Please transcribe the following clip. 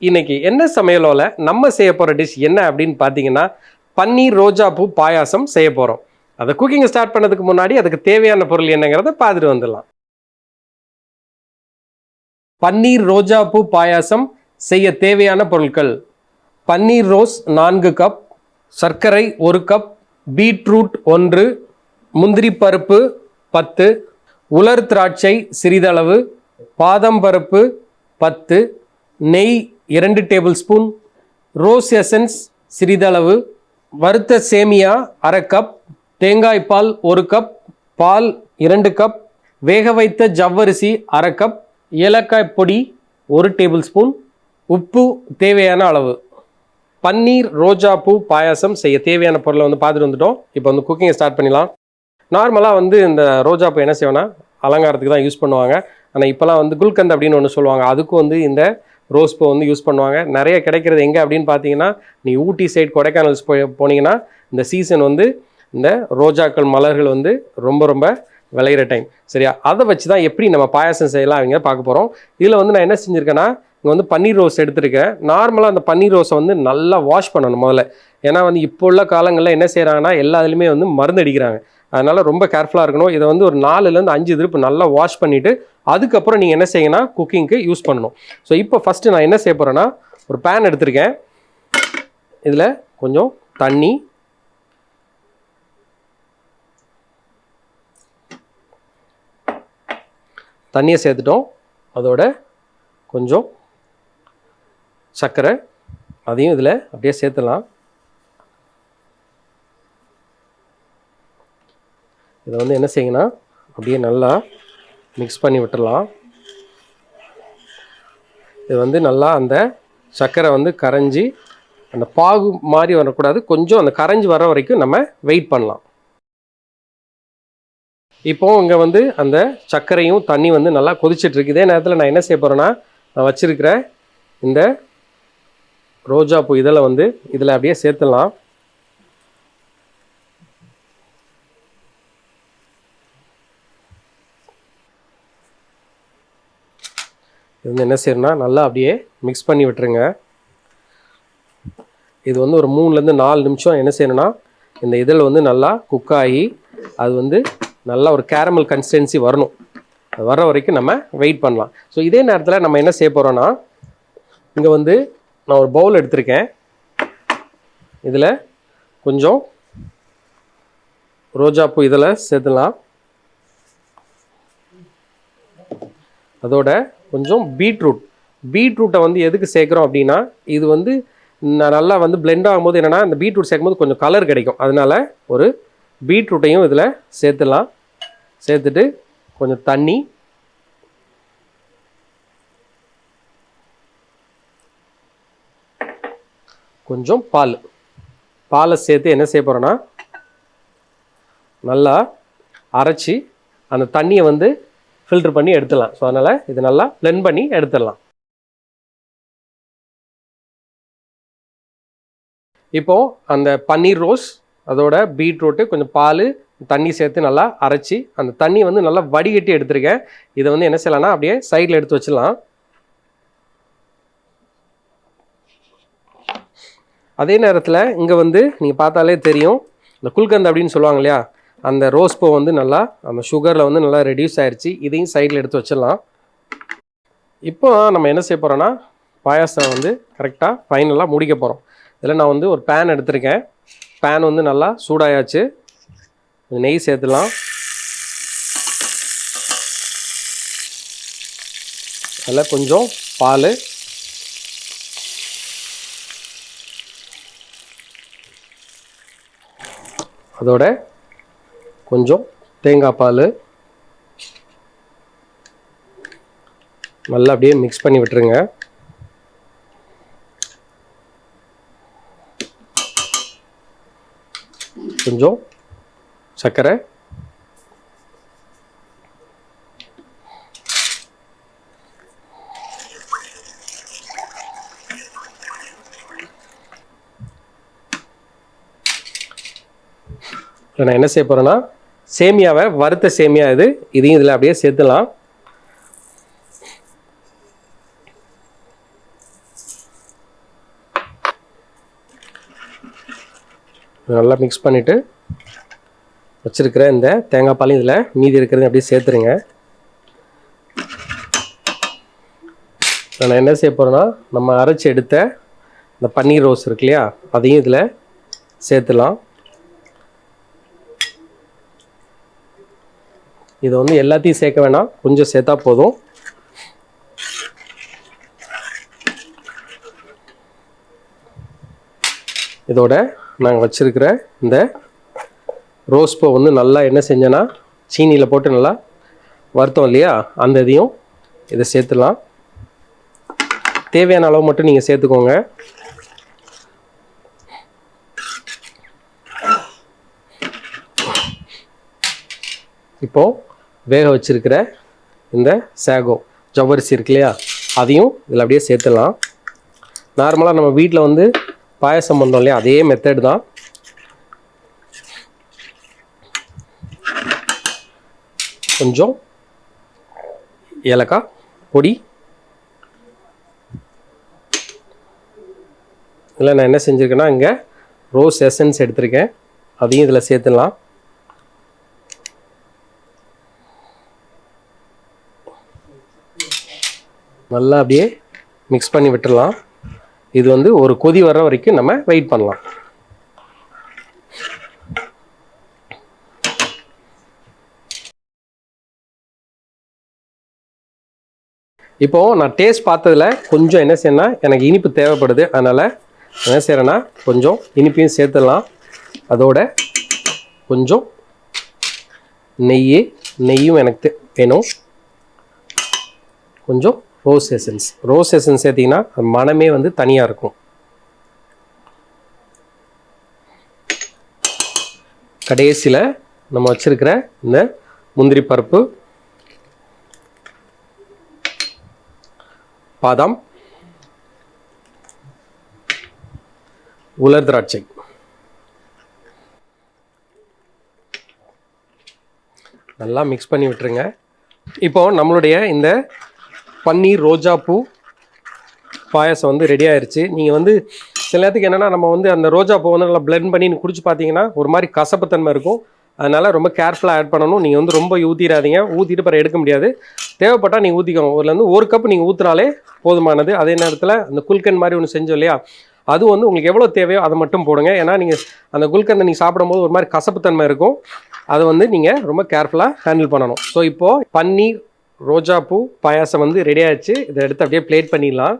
இன்னைக்கு என்ன சமையலோல நம்ம செய்ய போற டிஷ் என்ன அப்படின்னு பார்த்தீங்கன்னா பன்னீர் ரோஜா பூ பாயாசம் செய்ய போறோம். அதை குக்கிங் ஸ்டார்ட் பண்ணதுக்கு முன்னாடி அதுக்கு தேவையான பொருள் என்னங்கிறத பார்த்துட்டு வந்துடலாம். பன்னீர் ரோஜா பூ பாயாசம் செய்ய தேவையான பொருட்கள். பன்னீர் ரோஸ் நான்கு கப் சர்க்கரை ஒரு கப் பீட்ரூட் ஒன்று முந்திரி பருப்பு பத்து உலர் திராட்சை சிறிதளவு பாதம் பருப்பு பத்து நெய் இரண்டு டேபிள் ஸ்பூன் ரோஸ் எசன்ஸ் சிறிதளவு வறுத்த சேமியா அரை கப் தேங்காய் பால் ஒரு கப் பால் இரண்டு கப் வேக வைத்த ஜவ்வரிசி அரை கப் ஏலக்காய் பொடி ஒரு டேபிள் ஸ்பூன் உப்பு தேவையான அளவு. பன்னீர் ரோஜா பூ பாயாசம் செய்ய தேவையான பொருளை வந்து பார்த்துட்டு வந்துட்டோம். இப்போ வந்து குக்கிங்கை ஸ்டார்ட் பண்ணிடலாம். நார்மலாக வந்து இந்த ரோஜா பூ என்ன செய்வேன்னா அலங்காரத்துக்கு தான் யூஸ் பண்ணுவாங்க. ஆனால் இப்போலாம் வந்து குல்கந்த் அப்படின்னு ஒன்று சொல்லுவாங்க. அதுக்கும் வந்து இந்த ரோஸ் பூ வந்து யூஸ் பண்ணுவாங்க. நிறைய கிடைக்கிறது எங்கே அப்படின்னு பார்த்தீங்கன்னா நீ ஊட்டி சைடு கொடைக்கானல்ஸ் போய் போனீங்கன்னா இந்த சீசன் வந்து இந்த ரோஜாக்கள் மலர்கள் வந்து ரொம்ப ரொம்ப விளையிற டைம் சரியா? அதை வச்சு தான் எப்படி நம்ம பாயாசம் செய்யலாம் அவங்க பார்க்க போகிறோம் இதில் வந்து நான் என்ன செஞ்சுருக்கேன்னா இங்கே வந்து பன்னீர் ரோஸ் எடுத்துருக்கேன். நார்மலாக அந்த பன்னீர் ரோஸை வந்து நல்லா வாஷ் பண்ணணும் முதல்ல. ஏன்னா வந்து இப்போ உள்ள காலங்களில் என்ன செய்கிறாங்கன்னா எல்லா இதுலேயுமே வந்து மருந்து அடிக்கிறாங்க. அதனால் ரொம்ப கேர்ஃபுல்லாக இருக்கணும். இதை வந்து ஒரு நாலுலேருந்து அஞ்சு திருப்பு நல்லா வாஷ் பண்ணிவிட்டு அதுக்கப்புறம் நீங்கள் என்ன செய்யணும்னா குக்கிங்க்கு யூஸ் பண்ணணும். ஸோ இப்போ ஃபஸ்ட்டு நான் என்ன செய்ய போகிறேன்னா ஒரு பேன் எடுத்திருக்கேன். இதில் கொஞ்சம் தண்ணி. தண்ணியை சேர்த்துட்டோம். அதோட கொஞ்சம் சர்க்கரை அதையும் இதில் அப்படியே சேர்த்துலாம் இதை வந்து என்ன செய்யுங்கன்னா அப்படியே நல்லா மிக்ஸ் பண்ணி விட்டுடலாம். இது வந்து நல்லா அந்த சர்க்கரை வந்து கரைஞ்சி அந்த பாகு மாதிரி வரக்கூடாது. கொஞ்சம் அந்த கரைஞ்சி வர வரைக்கும் நம்ம வெயிட் பண்ணலாம். இப்போ இங்கே வந்து அந்த சர்க்கரையும் தண்ணி வந்து நல்லா கொதிச்சிட்ருக்கு இதே நேரத்தில் நான் என்ன செய்ய போகிறேன்னா நான் வச்சுருக்கிற இந்த ரோஜா பூ இதில் வந்து இதில் அப்படியே சேர்த்துடலாம். இது வந்து என்ன செய்யணும்னா நல்லா அப்படியே மிக்ஸ் பண்ணி விட்டுருங்க. இது வந்து ஒரு மூணுலேருந்து நாலு நிமிஷம் என்ன செய்யணும்னா இந்த இதில் வந்து நல்லா குக் ஆகி அது வந்து நல்லா ஒரு கேரமல் கன்சிஸ்டன்சி வரணும். அது வர்ற வரைக்கும் நம்ம வெயிட் பண்ணலாம். ஸோ இதே நேரத்தில் நம்ம என்ன செய்ய போகிறோன்னா இங்கே வந்து நான் ஒரு பவுல் எடுத்திருக்கேன். இதில் கொஞ்சம் ரோஜாப்பூ இதில் சேர்த்துலாம் அதோட கொஞ்சம் பீட்ரூட். பீட்ரூட்டை வந்து எதுக்கு சேர்க்குறோம் அப்படின்னா இது வந்து நல்லா வந்து பிளெண்ட் ஆகும்போது என்னென்னா இந்த பீட்ரூட் சேர்க்கும்போது கொஞ்சம் கலர் கிடைக்கும். அதனால ஒரு பீட்ரூட்டையும் இதில் சேர்த்துடலாம். சேர்த்துட்டு கொஞ்சம் தண்ணி. கொஞ்சம் பால். பாலை சேர்த்து என்ன செய்ய போகிறோன்னா நல்லா அரைச்சி அந்த தண்ணியை வந்து ஃபில்டர் பண்ணி எடுத்துடலாம். ஸோ அதனால் இது நல்லா blend பண்ணி எடுத்துடலாம். இப்போ அந்த பன்னீர் ரோஸ் அதோட பீட்ரூட்டு கொஞ்சம் பால் தண்ணி சேர்த்து நல்லா அரைச்சி அந்த தண்ணி வந்து நல்லா வடிகட்டி எடுத்திருக்கேன். இதை வந்து என்ன செய்யலாம்னா அப்படியே சைடில் எடுத்து வச்சிடலாம். அதே நேரத்தில் இங்கே வந்து நீங்கள் பார்த்தாலே தெரியும். இந்த குல்கந்த் அப்படின்னு சொல்லுவாங்க இல்லையா? அந்த ரோஸ் பூ வந்து நல்லா அந்த சுகரில் வந்து நல்லா ரெடியூஸ் ஆயிருச்சு. இதையும் சைடில் எடுத்து வச்சிடலாம். இப்போ நம்ம என்ன செய்ய போகிறோன்னா பாயாசம் வந்து கரெக்டாக ஃபைனலாக முடிக்க போகிறோம் இதில் நான் வந்து ஒரு பேன் எடுத்திருக்கேன். பேன் வந்து நல்லா சூடாயாச்சு. நெய் சேர்த்துலாம் அதில் கொஞ்சம் பால். அதோட கொஞ்சம் தேங்காய் பால். நல்லா அப்படியே மிக்ஸ் பண்ணி விட்டுருங்க. கொஞ்சம் சர்க்கரை. நான் என்ன செய்ய போகிறேன்னா சேமியாவை வறுத்த சேமியா இது. இதையும் இதில் அப்படியே சேர்த்துலாம் நல்லா மிக்ஸ் பண்ணிவிட்டு வச்சுருக்கிற இந்த தேங்காய் பாலையும் இதில் மீதி இருக்கிறது அப்படியே சேர்த்துருங்க. நான் என்ன செய்ய போகிறேன்னா நம்ம அரைச்சி எடுத்த இந்த பன்னீர் ரோஸ் இருக்கு இல்லையா அதையும் இதில் சேர்த்துலாம் இதை வந்து எல்லாத்தையும் சேர்க்க வேணாம். கொஞ்சம் சேர்த்தா போதும். இதோட நாங்கள் வச்சுருக்கிற இந்த ரோஸ் பூ வந்து நல்லா என்ன செஞ்சேன்னா சீனியில் போட்டு நல்லா வறுத்தோம் இல்லையா? அந்த இதையும் இதை சேர்த்துலாம் தேவையான அளவு மட்டும் நீங்கள் சேர்த்துக்கோங்க. இப்போது வேக வச்சிருக்கிற இந்த சேகோ ஜவ்வரிசி இருக்கு இல்லையா? அதையும் இதில் அப்படியே சேர்த்துடலாம். நார்மலாக நம்ம வீட்டில் வந்து பாயசம் பண்ணோம் இல்லையா? அதே மெத்தட் தான். கொஞ்சம் ஏலக்காய் பொடி. இதில் நான் என்ன செஞ்சுருக்கேன்னா இங்கே ரோஸ் எசன்ஸ் எடுத்திருக்கேன். அதையும் இதில் சேர்த்துடலாம். நல்லா அப்படியே மிக்ஸ் பண்ணி விட்டுடலாம் இது வந்து ஒரு கொதி வர்ற வரைக்கும் நம்ம வெயிட் பண்ணலாம். இப்போ நான் டேஸ்ட் பார்த்ததுல கொஞ்சம் என்ன செய்யணும்னா எனக்கு இனிப்பு தேவைப்படுது. அதனால் என்ன செய்கிறேன்னா கொஞ்சம் இனிப்பையும் சேர்த்துடலாம். அதோட கொஞ்சம் நெய் நெய்யும் எனக்கு வேணும். கொஞ்சம் ரோஸ் எசன்ஸ் ரோஸ் எசன்ஸ் சேர்த்திங்கன்னா மனமே வந்து தனியாக இருக்கும். கடைசியில் நம்ம வச்சிருக்கிற இந்த முந்திரி பருப்பு பாதாம் உலர் திராட்சை. நல்லா மிக்ஸ் பண்ணி விட்டுருங்க. இப்போ நம்மளுடைய இந்த பன்னீர் ரோஜா பூ பாயாசம் வந்து ரெடி ஆயிடுச்சு நீங்கள் வந்து சில நேரத்துக்கு என்னென்னா நம்ம வந்து அந்த ரோஜா வந்து நல்லா பிளெண்ட் பண்ணி குடிச்சு பார்த்தீங்கன்னா ஒரு மாதிரி கசப்புத்தன்மை இருக்கும். அதனால் ரொம்ப கேர்ஃபுல்லாக ஆட் பண்ணணும். நீங்கள் வந்து ரொம்ப ஊற்றிடாதீங்க ஊற்றிட்டு பிறகு எடுக்க முடியாது. தேவைப்பட்டால் நீங்கள் ஊற்றிக்கோங்க ஊர்லேருந்து ஒரு கப் நீங்கள் ஊற்றுனாலே போதுமானது. அதே நேரத்தில் அந்த குல்கன் மாதிரி ஒன்று செஞ்சோம் இல்லையா? அது வந்து உங்களுக்கு எவ்வளோ தேவையோ அதை மட்டும் போடுங்க. ஏன்னா நீங்கள் அந்த குல்கந்தை நீங்கள் சாப்பிடும்போது ஒரு மாதிரி கசப்புத்தன்மை இருக்கும். அதை வந்து நீங்கள் ரொம்ப கேர்ஃபுல்லாக ஹேண்டில் பண்ணணும். ஸோ இப்போது பன்னீர் ரோஜா பூ பாயாசம் வந்து ரெடி ஆயிடுச்சு. இதை எடுத்து அப்படியே பிளேட் பண்ணிடலாம்.